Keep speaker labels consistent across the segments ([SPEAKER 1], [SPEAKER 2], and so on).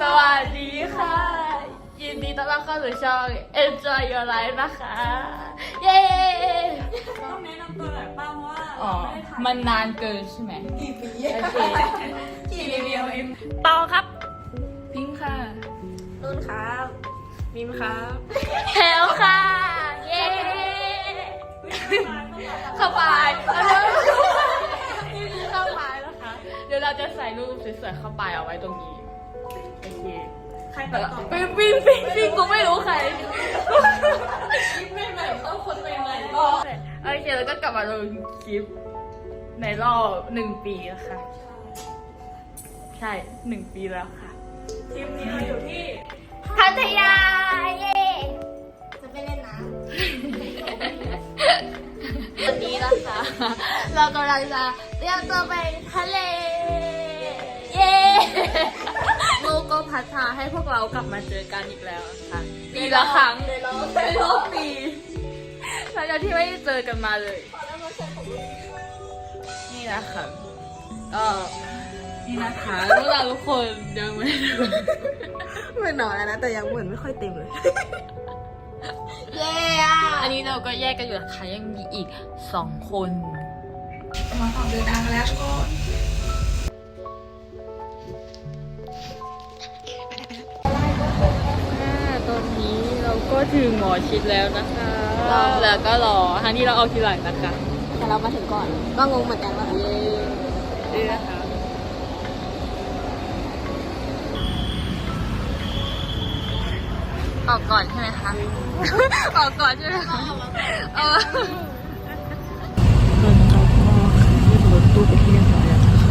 [SPEAKER 1] สวัสดีค่ะ ยินดีต้อนรับเข้าสู่ช่อง Enjoy Your Life นะคะ เย้
[SPEAKER 2] ต้องแนะนำตัวหน่อยป้าว่า
[SPEAKER 1] อ๋อ
[SPEAKER 2] ไม่ได้ถ่าย
[SPEAKER 1] มันนานเกินใช่ไหม
[SPEAKER 2] กี่ปี
[SPEAKER 1] โอเค
[SPEAKER 2] กี่รีวิวเอง
[SPEAKER 1] ต่อครับ พิงค์ค่ะ
[SPEAKER 2] นุ่นครับมิมครับ
[SPEAKER 1] แถวค่ะ เย้เข้าไปเอาเลยนี่คือเข้าไปนะคะเดี๋ยวเราจะใส่รูปสวยๆเข้าไปเอาไว้ตรงนี้โอเค
[SPEAKER 2] ใครตัดต่อ
[SPEAKER 1] ปิ้งปิ้งปิ้งปิ้งกูไม่รู้ใคร
[SPEAKER 2] ไม่ใหม่ต้องคนใหม่ๆ
[SPEAKER 1] โอเคแล้วก็กลับมาลงคลิป ในรอบหนึ่งปีแล้วค่ะ ใช่หนึ่งปีแล้วค่ะ
[SPEAKER 2] ทีมนี้เราอยู่ที่
[SPEAKER 1] พัทยาเย้
[SPEAKER 3] จะไปเล่นน้
[SPEAKER 1] วันนี้นะคะ เรากำลังจะเตรียมตัวไปทะเล เย้ เรากลับมาเจอกันอีกแล้วนะคะปีละครั้งในรอบในรอบปีหลังจากที่ไม่ได้เจอกันมาเลย นี่นะคะก็นี่นะคะพวกเราทุกคนยังไม่ได้ำ
[SPEAKER 3] เหมือนหนอนนะ แต่ยังเหมือนไม่ค่อยเต็มเลย เย้อะ
[SPEAKER 1] อันนี้เราก็แยกกันอยู่นะคะยังมีอีกสองคน
[SPEAKER 2] มาออกเดินทางแล้วทุกคน
[SPEAKER 1] ก็ถึงหมอชิดแล้วนะคะแล้วก็รอทางที่เราเอาทีหลังนะคะ
[SPEAKER 3] แต่เรามาถึงก่อน ก็งงเหมือนกันว่า
[SPEAKER 1] เย้นี่นะคะออกก่อนใช่ไหมคะ ออกก่อนใช่ไหมคะเออตอนนี้เราก็ขึ้นรถตู้ไปที่เรียบร้อยแล้วนะคะ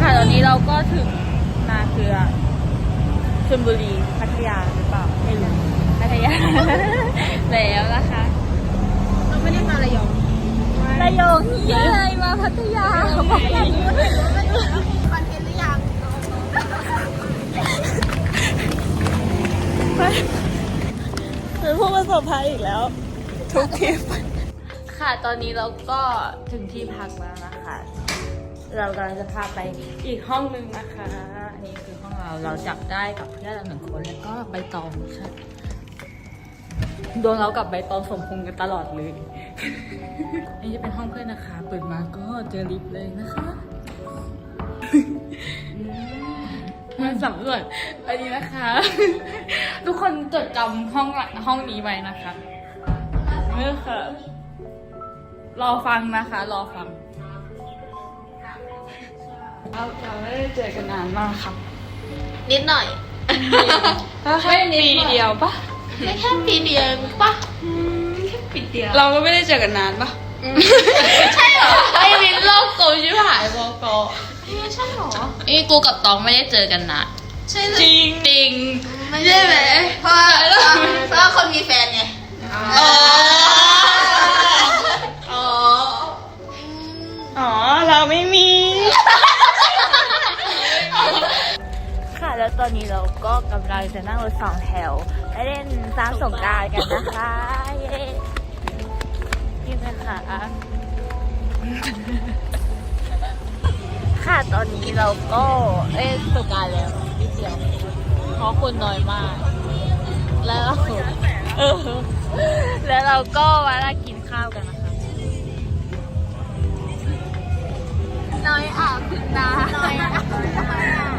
[SPEAKER 1] ค่ะตอนนี้เราก็ถึงนาเกลือ ชลบุรีพัทยาหรือเปล่าไม่รู้พัทยา แล้วนะคะ
[SPEAKER 3] เราไม่ได้มาระยอง
[SPEAKER 1] ระยองเย้ยมาพัทยาบอกอยากรู้
[SPEAKER 3] คอนเทนต์หรือยัง
[SPEAKER 1] คือผู้ประสบภัยอีกแล้ว ทุกทริปค่ะตอนนี้เราก็ถึงที่พักแล้วนะคะ เรากำลังจะพาไปอีกห้องนึงนะคะ อันนี้คือห้อง เราเราจับได้กับเพื่อนเราหนึ่งคนแล้วก็ใบตองค่ะโดนเรากับใบตองสมพงษ์กันตลอดเลยอันนี้จะเป็นห้องเพื่อนนะคะ เปิดมาก็เจอลิฟต์เลยนะคะมาสำรวจอันนี้นะคะ ทุกคนจดจำห้องละห้องนี้ไว้นะคะนี่ค่ะ รอฟังนะคะ รอฟังเราจะไม่ได้เจอกันนานมากครับ
[SPEAKER 3] นิดหน่อย
[SPEAKER 1] ไม่ปีเดียวปะ
[SPEAKER 3] ไม่แค่ปีเดียวปะ
[SPEAKER 2] ปิดเดียว
[SPEAKER 4] เราก็ไม่ได้เจอกันนานปะ
[SPEAKER 1] ใช่เหรอ ไอ้วินโลกโกชิบหายบอกก
[SPEAKER 3] ไม่ใช่หรอ
[SPEAKER 1] นี่กูกับตองไม่ได้เจอกันนาน
[SPEAKER 3] ใช่เลย
[SPEAKER 1] จริงจริง
[SPEAKER 3] ไม่ใช่ไหมเพราะว่าเพราะว่าคนมีแฟนไง
[SPEAKER 1] อ๋อ
[SPEAKER 3] อ๋อ
[SPEAKER 4] อ
[SPEAKER 1] นนี้เราก็กำลังจะนั่งรถสองแถวไปเล่นสามสงกรารกันนะคะเย้นี่นะคะ ค่ะตอนนี้เราก็เล่นสงกรารแล้วนิดเดียวเพราะคนน้อยมาก แล้วเราเออ แล้วเราก็มานั่งกินข้าวกันนะคะ น้อยอะคุณตาน้อยอะน้อยอะ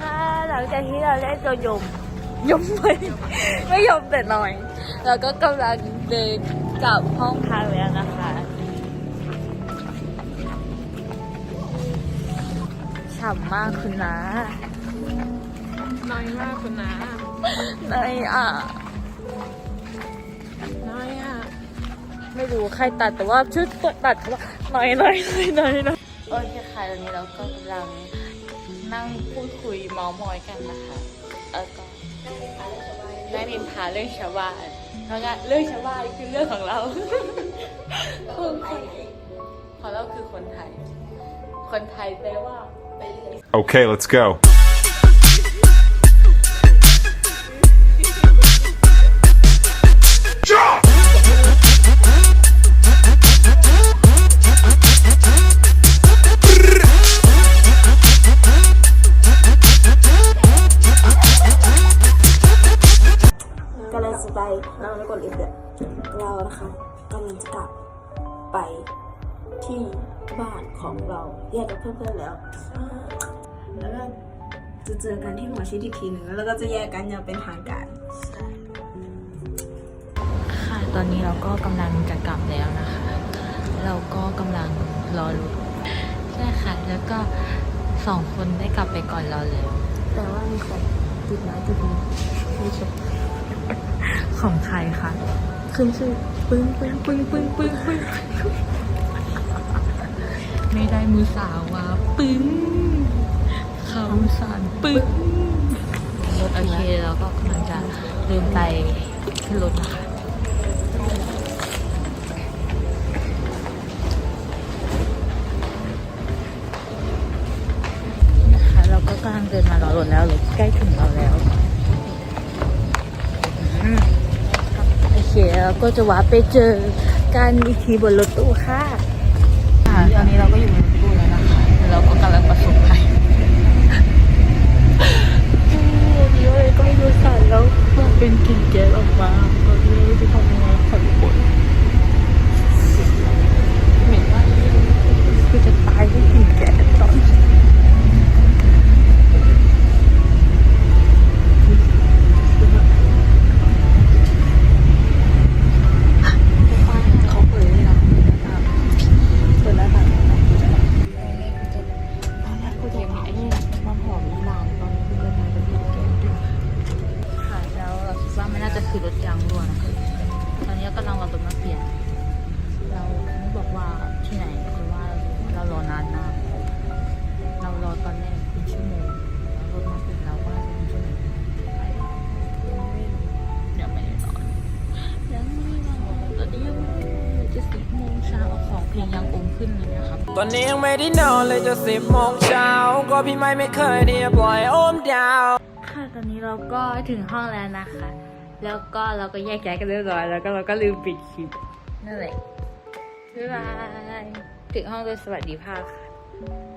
[SPEAKER 1] ค่ะหลังจากที่เราเล่นตัวยมยมไม่ไม่ยมแต่หน่อยเราก็กำลังเดินกลับห้องพักแล้วนะคะฉ่ำมากคุณนะ
[SPEAKER 2] น้อยมากคุณนะ
[SPEAKER 1] นายอะ
[SPEAKER 2] น้อยอะ
[SPEAKER 1] ไม่รู้ใครตัดแต่ว่าชุดตัดเขาว่าหน่อยหน่อยหน่อยหน่อยหน่อยโอเคค่ะตอนนี้เราก็กำลังนั่งพูดคุยเมาส์มอยกันนะคะแล้วก็นั่งนินทาเรื่องชาวบ้านเพราะงั้นเรื่องชาวบ้านคือเรื่องของเราคนไทยเพราะเราคือคนไทย คนไทยแปลว่าไปเลย
[SPEAKER 5] Okay, let's go.
[SPEAKER 3] เดี๋ยวเรานะคะกำลังจะกลับไปที่บ้านของเราแยกกับเพื่อนๆแล้ว แล้วก็จะเจอกันที่หมอชิดอีกทีหนึ่งแล้วก็จะแยกกันอย่างเป็นทางการ
[SPEAKER 1] ค่ะตอนนี้เราก็กำลังจะกลับแล้วนะคะ เราก็กำลังรอรถใช่ค่ะ แล้วก็สองคนได้กลับไปก่อนเราแล้ว
[SPEAKER 3] แต่ว่ามีของติดไม้ติดมือไม่ใช่
[SPEAKER 1] ของใครคะ
[SPEAKER 3] ขึ้นชื่อปึ้งปึ้งปึ้งปึ้งปึ้งปึ้ง
[SPEAKER 1] ไม่ได้มือสาวว่าปึ้งคำสารปึ้งโอเคเราก็กำลังจะเดินไปขึ้นรถนะคะเราก็กำลังเดินมารอรถแล้วรถใกล้ถึงเราแล้ว แล้วก็จะวัดไปเจอกันอีกทีบนรถตู้ค่ะค่ะตอนนี้เราก็อยู่บนรถตู้แล้วนะคะเราก็กำลังประสบภัยวันนี้เลยก็ดูสารแล้วมันเป็นกลิ่นแก๊สออกมาตอนนี้ไม่รู้จะทำยังไงค่ะทุกคนเหม็นมากคือจะตายด้วยกลิ่นแก๊สตอน คือรถยางรั่วนะคะตอนนี้กำลังรอรถมาเปลี่ยน เราไม่บอกว่าที่ไหนคือว่าเรารอนานมาก เรารอตอนแรกเป็นชั่วโมงแล้วรถมาถึงเราก็น่าจะเป็นชั่วโมงยังไม่ได้นอนยังไม่ได้นอนตอนนี้ยังไม่ได้นอนจะสิบโมงเช้าเอาของเพลงยังอมขึ้นเลยนะครับ
[SPEAKER 6] ตอนนี้ยังไม่ได้นอนเลยจะสิบโมงเช้าก็พี่ไม่ไม่เคยที่จะปล่อยโอมดาว
[SPEAKER 1] ค่ะตอนนี้เราก็ถึงห้องแล้วนะคะ แล้วก็เราก็แยกย้ายกันเรียบร้อยแล้วก็เราก็ลืมปิดคลิปนั่นแหละบ๊ายบายถึงห้องโดยสวัสดิภาพค่ะ